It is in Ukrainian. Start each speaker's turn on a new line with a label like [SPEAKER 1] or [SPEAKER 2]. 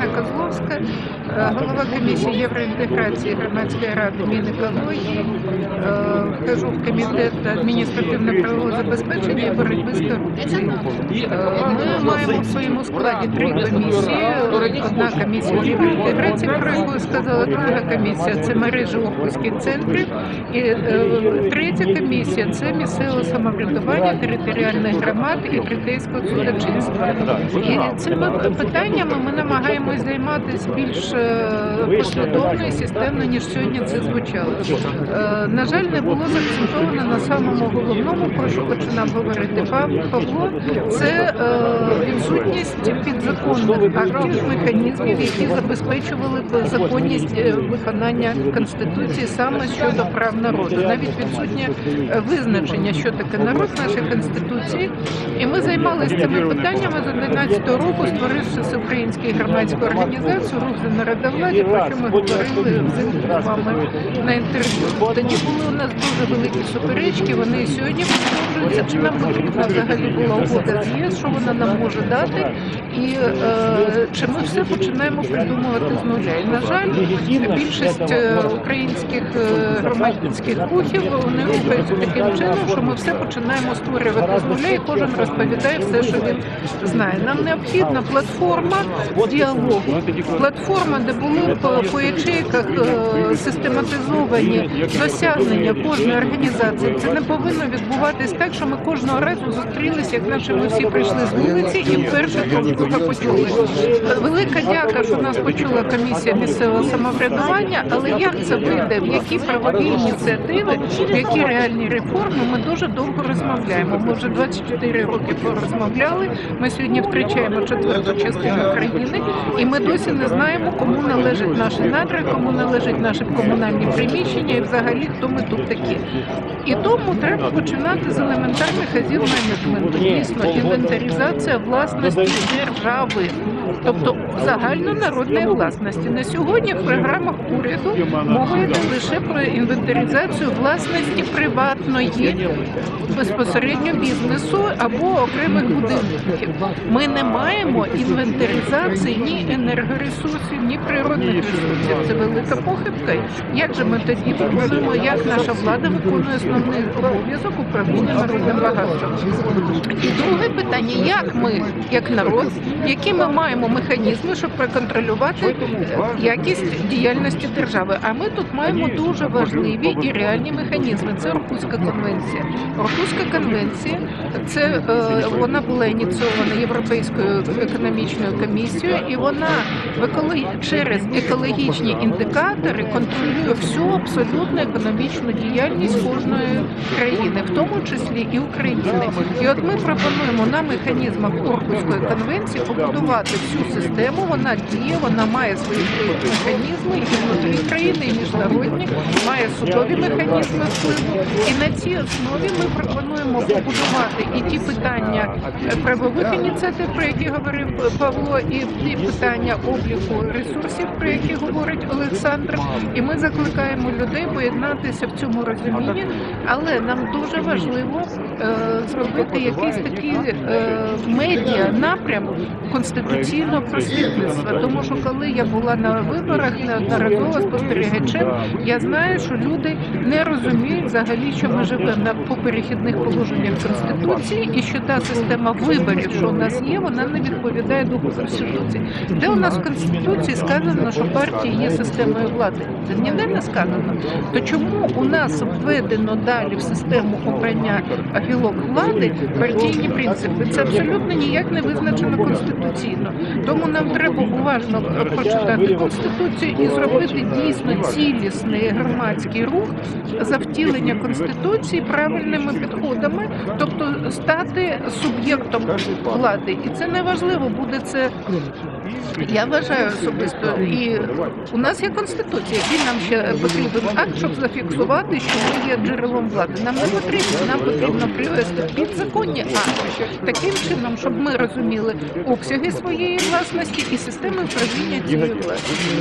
[SPEAKER 1] Ірина Козловська, е, голова комісії євроінтеграції громадської ради Мінекології. Е, Вхожу в комітет адміністративно-правового забезпечення і боротьби з корупцією. Е, Ми маємо в своєму складі три комісії. Одна комісія євроінтеграції, про яку сказала, друга комісія це мережі опусків центрів. І е, третя комісія це місцеве самоврядування територіальних громад і третейського судочинства. І цими питаннями ми намагаємось займатися більш е, послідовно і системно, ніж сьогодні це звучало. Е, На жаль, не було заакцентовано на самому головному, про що починав говорити Пав- Павло. Це е, відсутність підзаконних актів, механізмів, які забезпечували б законність виконання конституції саме щодо прав народу. Навіть відсутнє визначення, що таке народ в нашій конституції. І ми займалися цими питаннями з 11 року, створивши всеукраїнську громадську організацію Рух за народовладдя, про що ми говорили з вами на інтерв'ю. Тоді були у нас дуже великі суперечки. Вони і сьогодні продовжуються. Чи нам потрібна взагалі була угода з ЄС, що вона нам може дати, і е, чи ми все починаємо придумувати з нуля. І на жаль, більшість е, українських е, громадських рухів вони рухаються таким чином, що ми все починаємо створювати з нуля, і кожен розповідає все, що він знає. Нам необхідна платформа діалогу, платформа, де були по, по ячейках е, систематизовані досягнення кожної організації. Це не повинно відбуватись так, що ми кожного разу зустрілися, як наче ми всі прийшли з вулиці і вперше друга почули. Велика дяка, що нас почула комісія місцевого самоврядування, але як це вийде, в які правові ініціативи, в які реальні реформи, ми дуже довго розмовляємо. Ми вже 24 роки порозмовляли. Ми сьогодні втрачаємо четверту частину країни, і ми досі не знаємо, кому належать наші надра, кому належать наші комунальні приміщення, і взагалі хто ми тут такі. І тому треба починати з елементарних азів менеджменту. Дійсно, інвентаризація власності держави, тобто загальнонародної власності. На сьогодні в програмах уряду мова йде лише про інвентаризацію власності приватної безпосередньо бізнесу або окремих будинків. Ми не маємо інвентаризації ні енергоресурсів, ні природних ресурсів. Це велика похибка. Як же ми тоді пропонуємо, як наша влада виконує основний обов'язок управління народним багатством? І друге питання: як ми, як народ, які ми маємо механізми, щоб проконтролювати е, якість діяльності держави? А ми тут маємо дуже важливі і реальні механізми. Це Орхуська конвенція. Орхуська конвенція це е, вона була ініційована Європейською економічною комісією, і вона そ。В екологі... через екологічні індикатори контролює всю абсолютно економічну діяльність кожної країни, в тому числі і України. І от ми пропонуємо на механізмах Орхуської конвенції побудувати всю систему. Вона діє, вона має свої механізми і внутрі країни, і міжнародні, має судові механізми впливу. І на цій основі ми пропонуємо побудувати і ті питання е, правових ініціатив, про які говорив Павло, і ті питання обліку ресурсів, про які говорить Олександр. І ми закликаємо людей поєднатися в цьому розумінні, але нам дуже важливо е, зробити якийсь такий е, медіа напрям конституційного просвітництва. Тому що коли я була на виборах неодноразово спостерігачем, я знаю, що люди не розуміють взагалі, що ми живемо по перехідних положеннях конституції, і що та система виборів, що у нас є, вона не відповідає духу конституції. Де у нас конституції сказано, що партія є системою влади? Це ніде не сказано. То чому у нас введено далі в систему обрання гілок влади партійні принципи? Це абсолютно ніяк не визначено конституційно. Тому нам треба уважно прочитати конституцію і зробити дійсно цілісний громадський рух за втілення конституції правильними підходами, тобто стати суб'єктом влади. І це не важливо, буде це. Я вважаю особисто, і у нас є конституція, який нам ще потрібен акт, щоб зафіксувати, що ми є джерелом влади. Нам не потрібно, нам потрібно привести підзаконні акти таким чином, щоб ми розуміли обсяги своєї власності і системи управління цією власністю.